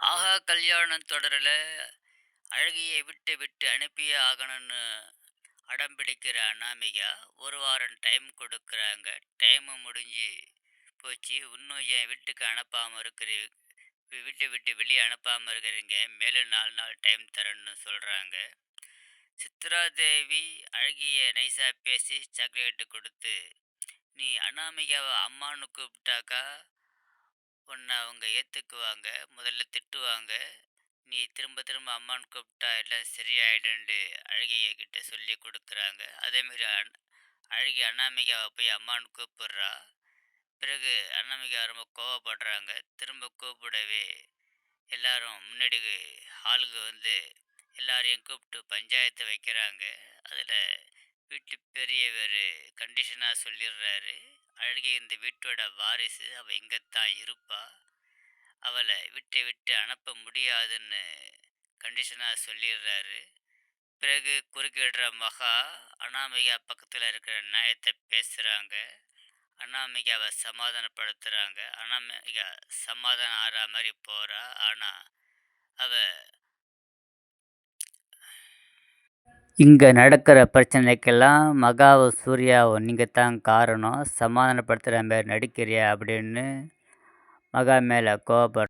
ஆஹா கல்யாணம் தொடரில் அழகியை விட்டு விட்டு அனுப்பியே ஆகணும்னு அடம் பிடிக்கிற அனாமிகா ஒரு வாரம் டைம் கொடுக்குறாங்க. டைமு முடிஞ்சு போச்சு. இன்னும் என் வீட்டுக்கு அனுப்பாமல் இருக்கிறீ விட்டு விட்டு வெளியே அனுப்பாமல் இருக்கிறீங்க. மேலும் நாலு நாள் டைம் தரேன்னு சொல்கிறாங்க சித்ரா தேவி அழகிய நைஸாக பேசி சாக்லேட்டு கொடுத்து நீ அனாமிகாவை அம்மானு கூப்பிட்டாக்கா உன்னை அவங்க ஏற்றுக்குவாங்க முதல்ல திட்டுவாங்க. நீ திரும்ப திரும்ப அம்மான்னு கூப்பிட்டா எல்லாம் சரியாயிடும்னு அழகிய கிட்ட சொல்லி கொடுக்குறாங்க. அதேமாரி அன் அழகி அனாமிகாவை போய் அம்மான்னு கூப்பிடுறா. பிறகு அனாமிகா ரொம்ப கோவப்படுறாங்க. திரும்ப கூப்பிடவே எல்லாரும் முன்னாடி ஹாலுக்கு வந்து எல்லாரையும் கூப்பிட்டு பஞ்சாயத்து வைக்கிறாங்க. அதில் வீட்டு பெரியவர் கண்டிஷனாக சொல்லிடுறாரு அழகி இந்த வீட்டோட வாரிசு. அவள் இங்கத்தான் இருப்பா. அவளை விட்டு விட்டு அனுப்ப முடியாதுன்னு கண்டிஷனாக சொல்லிடுறாரு பிறகு குறுக்கிடுற மகா அனாமிகா பக்கத்தில் இருக்கிற நியாயத்தை பேசுகிறாங்க அனாமிகாவை சமாதானப்படுத்துகிறாங்க அனாமிகா சமாதானம் ஆறா மாதிரி போகிறா ஆனால் அவள் இங்கே நடக்கிற பிரச்சனைக்கெல்லாம் மகாவை சூர்யாவை நீங்கள் தான் காரணம். சமாதானப்படுத்துகிற மாதிரி நடிக்கிறியா அப்படின்னு மகா மேலே கோவப்படுற